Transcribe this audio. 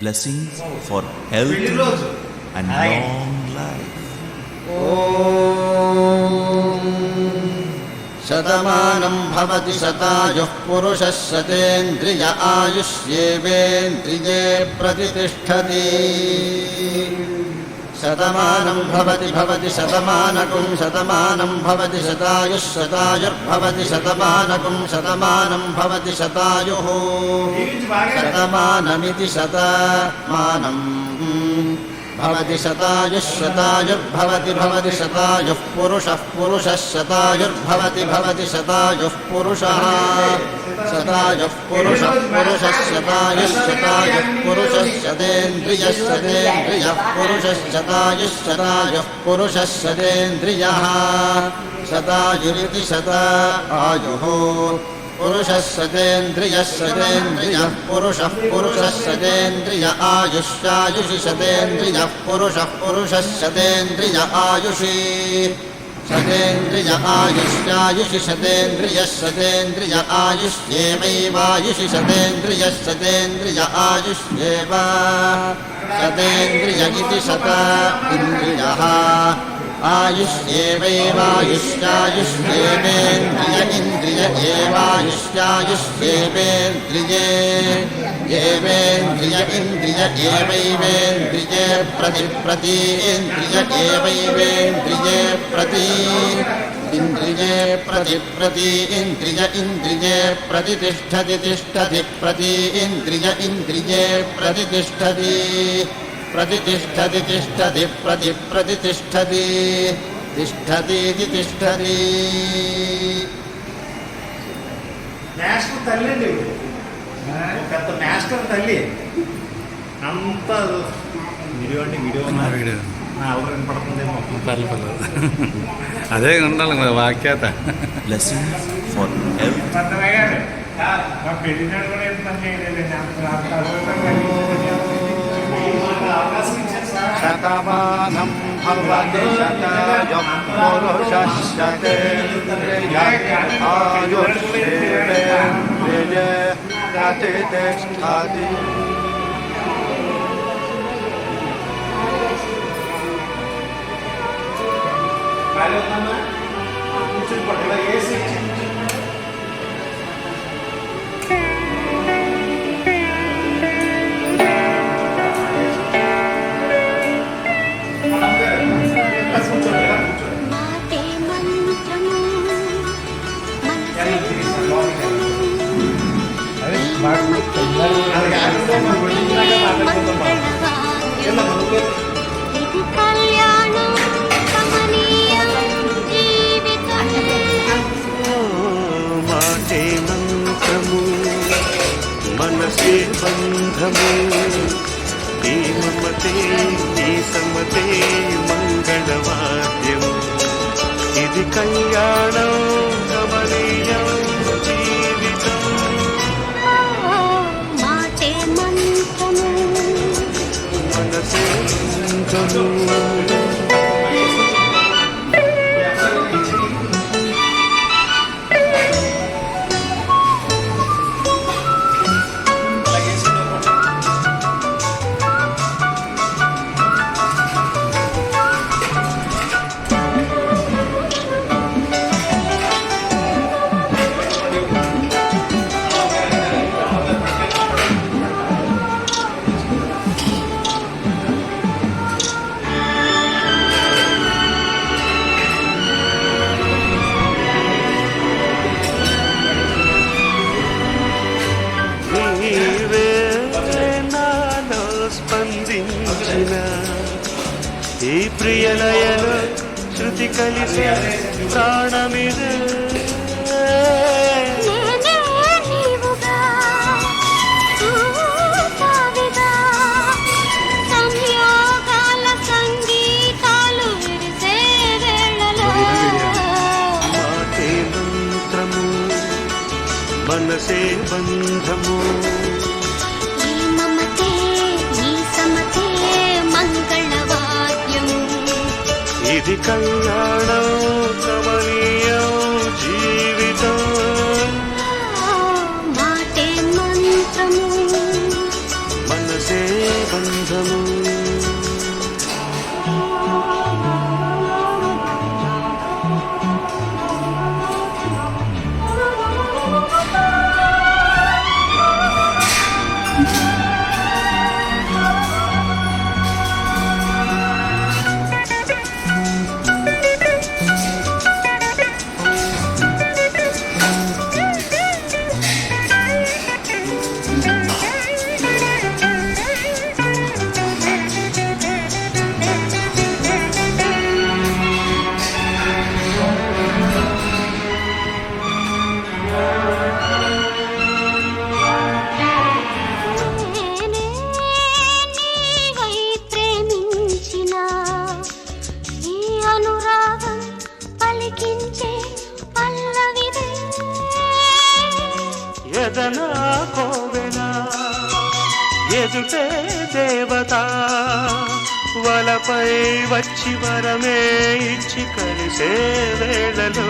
blessings for health and long life. शतमानं भवति शतायुः पुरुषः शतेन्द्रिय आयुष्येवेन्द्रिये प्रतितिष्ठति शतमानं भवति भवति शतमानकुं शतमानं भवति शतायुः शतायुर्भवति शतमानकुं शतमानं भवति शतायुः। शतमानमिति शतमानम् भवति शतायुः शतायुर्भवति भवति शतायुः पुरुषः पुरुषः शतायुर्भवति भवति शतायुः पुरुषः शतायुः पुरुषः पुरुषः शतायुः शतायुः पुरुषः शतेन्द्रियः शतेन्द्रियः पुरुषः शतायुः शतायुः पुरुषः शतेन्द्रियः शतायुरिति शता आयुः पुरुषः सतेन्द्रियः सतेन्द्रियः पुरुषः पुरुषः सतेन्द्रिय आयुष्यायुषि सतेन्द्रियः पुरुषः पुरुषः सतेन्द्रिय आयुषि सतेन्द्रिय आयुष्यायुषि सतेन्द्रियः सतेन्द्रिय आयुष्येवैवायुषि सतेन्द्रियः सतेन्द्रिय आयुष्येव सतेन्द्रिय इति शत इन्द्रियः आयुष्येवैवायुष्यायुष्येवेन्द्रिय इन्द्रिय एवायुष्यायुष्येवेन्द्रिये ఏవేంద్రియ ఇంద్రియ ఏవైవేంద్రియే ప్రతి ప్రతీంద్రియ ఏవైవేంద్రియే ప్రతి ఇంద్రియే ప్రతి ప్రతి ఇంద్రియ ఇంద్రియే ప్రతిష్టతి తిష్టతి ప్రతి ఇంద్రియ ఇంద్రియే ప్రతిష్టతి ప్రతిష్టతి తిష్టతి ప్రతి ప్రతిష్టతి తిష్టతీతి తిష్టతి నేషనల్ తల్లి మాస్టర్ తల్లి. అంత వీడియో అంటే వీడియో వీడియో. అదే ఉండాలి మరి వాక్యాత. For health. పెద్దగారు మా పెళ్ళినాడు కూడా ఏం জান্নাতে দেখা দি Hello, Mama. మాటే మంత్రము మనసే బంధము. ఈ మమతే ఈ సమతే మంగళవాద్యము ఇది కళ్యాణం స్పందించిన ఈ ప్రియలయన శృతి కలిసి ప్రాణమిద. మనసే బంధము. ఇది కళ్యాణం కమనీయం జీవితం. మాటే మంత్రము. మనసే బంధము. ఎదనా కోవెల ఎదుటే దేవత వలపై వచ్చి వరమే ఇచ్చి కలిసే వేళలో.